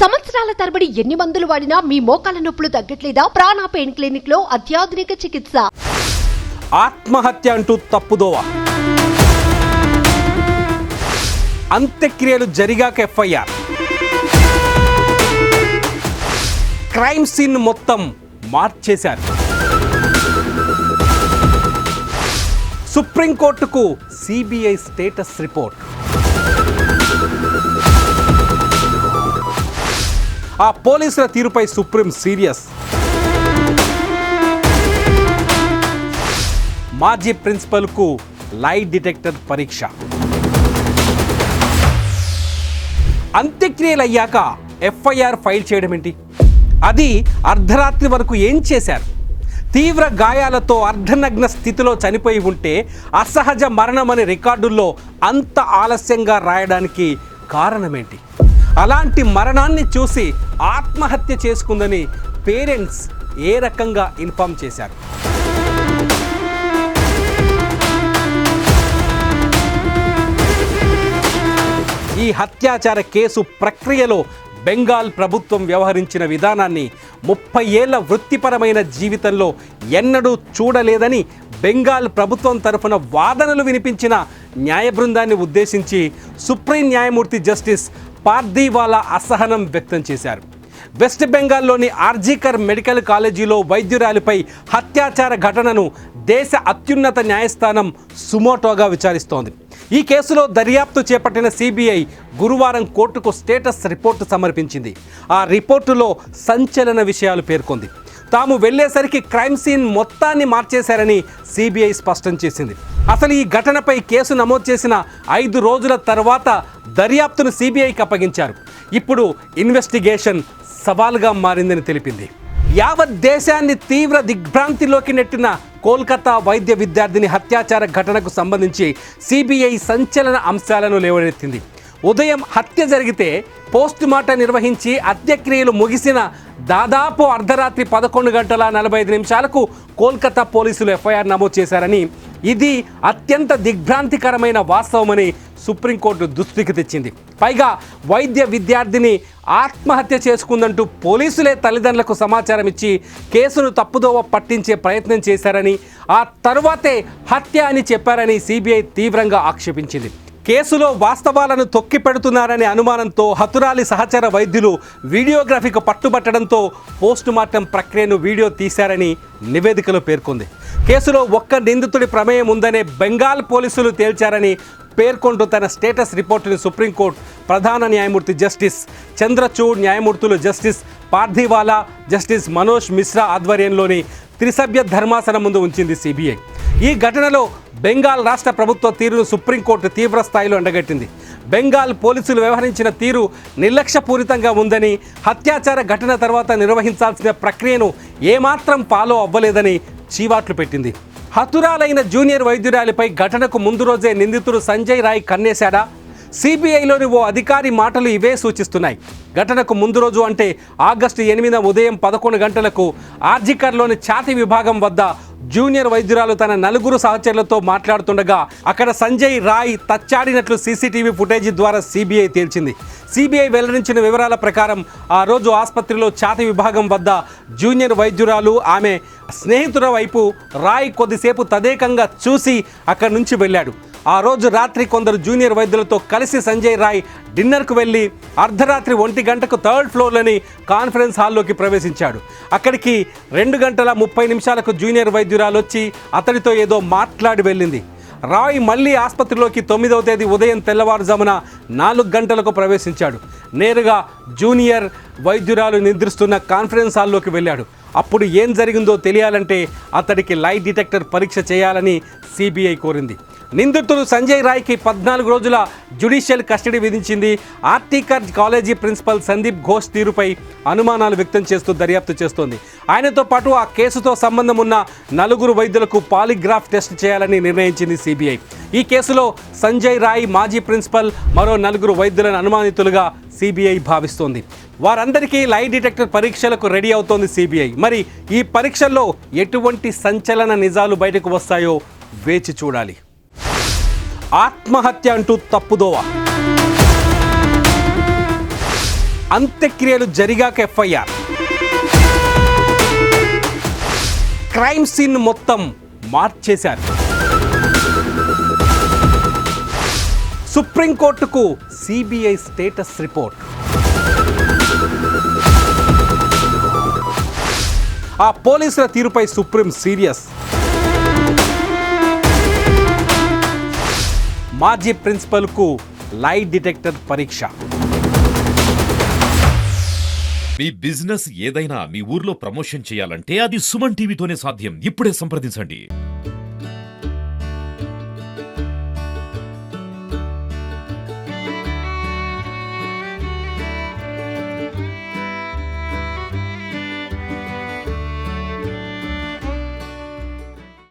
సంవత్సరాల తరబడి ఎన్ని మందులు వాడినా మీ మోకాల నొప్పులు తగ్గట్లేదా? ప్రాణ పెయిన్ క్లినిక్లో అత్యాధునిక చికిత్స. ఆత్మహత్య అంటూ తప్పుదోవ అంత్యక్రియలు జరిగాక ఎఫ్ఐఆర్. క్రైమ్ సీన్ మొత్తం మార్చేశారు. సుప్రీంకోర్టుకు సిబిఐ స్టేటస్ రిపోర్ట్. ఆ పోలీసుల తీరుపై సుప్రీం సీరియస్. మాజీ ప్రిన్సిపల్కు లై డిటెక్టర్ పరీక్ష. అంత్యక్రియలు అయ్యాక ఎఫ్ఐఆర్ ఫైల్ చేయడం ఏంటి? అది అర్ధరాత్రి వరకు ఏం చేశారు? తీవ్ర గాయాలతో అర్ధనగ్న స్థితిలో చనిపోయి ఉంటే అసహజ మరణమని రికార్డుల్లో అంత ఆలస్యంగా రాయడానికి కారణమేంటి? అలాంటి మరణాన్ని చూసి ఆత్మహత్య చేసుకుందని పేరెంట్స్ ఏ రకంగా ఇన్ఫామ్ చేశారు? ఈ హత్యాచార కేసు ప్రక్రియలో బెంగాల్ ప్రభుత్వం వ్యవహరించిన విధానాన్ని ముప్పై ఏళ్ళ వృత్తిపరమైన జీవితంలో ఎన్నడూ చూడలేదని బెంగాల్ ప్రభుత్వం తరఫున వాదనలు వినిపించిన న్యాయ బృందాన్ని ఉద్దేశించి సుప్రీం న్యాయమూర్తి జస్టిస్ పార్దీవాలా అసహనం వ్యక్తం చేశారు. వెస్ట్ బెంగాల్లోని ఆర్జీకర్ మెడికల్ కాలేజీలో వైద్యురాలిపై హత్యాచార ఘటనను దేశ అత్యున్నత న్యాయస్థానం సుమోటోగా విచారిస్తోంది. ఈ కేసులో దర్యాప్తు చేపట్టిన సిబిఐ గురువారం కోర్టుకు స్టేటస్ రిపోర్టు సమర్పించింది. ఆ రిపోర్టులో సంచలన విషయాలు పేర్కొంది. తాము వెళ్ళేసరికి క్రైమ్ సీన్ మొత్తాన్ని మార్చేశారని సిబిఐ స్పష్టం చేసింది. అసలు ఈ ఘటనపై కేసు నమోదు చేసిన ఐదు రోజుల తర్వాత దర్యాప్తును సిబిఐకి అప్పగించారు. ఇప్పుడు ఇన్వెస్టిగేషన్ సవాల్గా మారిందని తెలిపింది. యావత్ దేశాన్ని తీవ్ర దిగ్భ్రాంతిలోకి నెట్టిన కోల్కతా వైద్య విద్యార్థిని హత్యాచార ఘటనకు సంబంధించి సిబిఐ సంచలన అంశాలను లేవనెత్తింది. ఉదయం హత్య జరిగితే పోస్ట్ మార్టం నిర్వహించి అంత్యక్రియలు ముగిసిన దాదాపు అర్ధరాత్రి పదకొండు గంటల నలభై ఐదు నిమిషాలకు కోల్కతా పోలీసులు ఎఫ్ఐఆర్ నమోదు చేశారని. ఇది అత్యంత దిగ్భ్రాంతికరమైన వాస్తవమని సుప్రీంకోర్టు దృష్టికి తెచ్చింది. పైగా వైద్య విద్యార్థిని ఆత్మహత్య చేసుకుందంటూ పోలీసులే తల్లిదండ్రులకు సమాచారం ఇచ్చి కేసును తప్పుదోవ పట్టించే ప్రయత్నం చేశారని ఆ తరువాతే హత్య అని చెప్పారని సిబిఐ తీవ్రంగా ఆక్షేపించింది. కేసులో వాస్తవాలను తొక్కి పెడుతున్నారనే అనుమానంతో హతురాలి సహచర వైద్యులు వీడియోగ్రఫీకి పట్టుబట్టడంతో పోస్టు మార్టం ప్రక్రియను వీడియో తీశారని నివేదికలో పేర్కొంది. కేసులో ఒక్క నిందితుడి ప్రమేయం ఉందనే బెంగాల్ పోలీసులు తేల్చారని పేర్కొంటూ తన స్టేటస్ రిపోర్టుని సుప్రీంకోర్టు ప్రధాన న్యాయమూర్తి జస్టిస్ చంద్రచూడ్ న్యాయమూర్తులు జస్టిస్ పార్థివాలా జస్టిస్ మనోజ్ మిశ్రా ఆధ్వర్యంలోని త్రిసభ్య ధర్మాసనం ముందు ఉంచింది సిబిఐ. ఈ ఘటనలో బెంగాల్ రాష్ట్ర ప్రభుత్వ తీరును సుప్రీంకోర్టు తీవ్ర స్థాయిలో ఎండగట్టింది. బెంగాల్ పోలీసులు వ్యవహరించిన తీరు నిర్లక్ష్యపూరితంగా ఉందని హత్యాచార ఘటన తర్వాత నిర్వహించాల్సిన ప్రక్రియను ఏమాత్రం ఫాలో అవ్వలేదని చీవాట్లు పెట్టింది. హతురాలైన జూనియర్ వైద్యురాలిపై ఘటనకు ముందు రోజే నిందితుడు సంజయ్ రాయ్ కన్నేశాడా? సిబిఐలోని ఓ అధికారి మాటలు ఇవే సూచిస్తున్నాయి. ఘటనకు ముందు రోజు అంటే ఆగస్టు ఎనిమిది ఉదయం పదకొండు గంటలకు ఆర్జికర్లోని ఛాతి విభాగం వద్ద జూనియర్ వైద్యురాలు తన నలుగురు సహచరులతో మాట్లాడుతుండగా అక్కడ సంజయ్ రాయ్ తచ్చాడినట్లు సీసీటీవీ ఫుటేజీ ద్వారా సిబిఐ తేల్చింది. సిబిఐ వెల్లడించిన వివరాల ప్రకారం ఆ రోజు ఆసుపత్రిలో ఛాతి విభాగం వద్ద జూనియర్ వైద్యురాలు ఆమె స్నేహితుల వైపు రాయ్ కొద్దిసేపు తదేకంగా చూసి అక్కడి నుంచి వెళ్ళాడు. ఆ రోజు రాత్రి కొందరు జూనియర్ వైద్యులతో కలిసి సంజయ్ రాయ్ డిన్నర్కు వెళ్ళి అర్ధరాత్రి ఒంటి గంటకు థర్డ్ ఫ్లోర్లోని కాన్ఫరెన్స్ హాల్లోకి ప్రవేశించాడు. అక్కడికి రెండు గంటల ముప్పై నిమిషాలకు జూనియర్ వైద్యురాలు వచ్చి అతడితో ఏదో మాట్లాడి వెళ్ళింది. రాయ్ మళ్ళీ ఆసుపత్రిలోకి తొమ్మిదవ తేదీ ఉదయం తెల్లవారుజామున నాలుగు గంటలకు ప్రవేశించాడు. నేరుగా జూనియర్ వైద్యురాలు నిద్రిస్తున్న కాన్ఫరెన్స్ హాల్లోకి వెళ్ళాడు. అప్పుడు ఏం జరిగిందో తెలియాలంటే అతడికి లై డిటెక్టర్ పరీక్ష చేయాలని సిబిఐ కోరింది. నిందితుడు సంజయ్ రాయ్కి పద్నాలుగు రోజుల జ్యుడిషియల్ కస్టడీ విధించింది. ఆర్టికర్ కాలేజీ ప్రిన్సిపల్ సందీప్ ఘోష్ తీరుపై అనుమానాలు వ్యక్తం చేస్తూ దర్యాప్తు చేస్తోంది. ఆయనతో పాటు ఆ కేసుతో సంబంధం ఉన్న నలుగురు వైద్యులకు పాలిగ్రాఫ్ టెస్ట్ చేయాలని నిర్ణయించింది సిబిఐ. ఈ కేసులో సంజయ్ రాయ్ మాజీ ప్రిన్సిపల్ మరో నలుగురు వైద్యులను అనుమానితులుగా సిబిఐ భావిస్తోంది. వారందరికీ లై డిటెక్టర్ పరీక్షలకు రెడీ అవుతోంది సిబిఐ మరి ఈ పరీక్షల్లో ఎటువంటి సంచలన నిజాలు బయటకు వస్తాయో వేచి చూడాలి. ఆత్మహత్య అంటూ తప్పుదోవ. అంత్యక్రియలు జరిగాక ఎఫ్ఐఆర్. క్రైమ్ సీన్ మొత్తం మార్చేశారు. సుప్రీంకోర్టుకు సిబిఐ స్టేటస్ రిపోర్ట్. ఆ పోలీసుల తీరుపై సుప్రీం సీరియస్. మాజీ ప్రిన్సిపల్కు లై డిటెక్టర్ పరీక్ష. మీ బిజినెస్ ఏదైనా మీ ఊర్లో ప్రమోషన్ చేయాలంటే అది సుమన్ టీవీతోనే సాధ్యం. ఇప్పుడే సంప్రదించండి.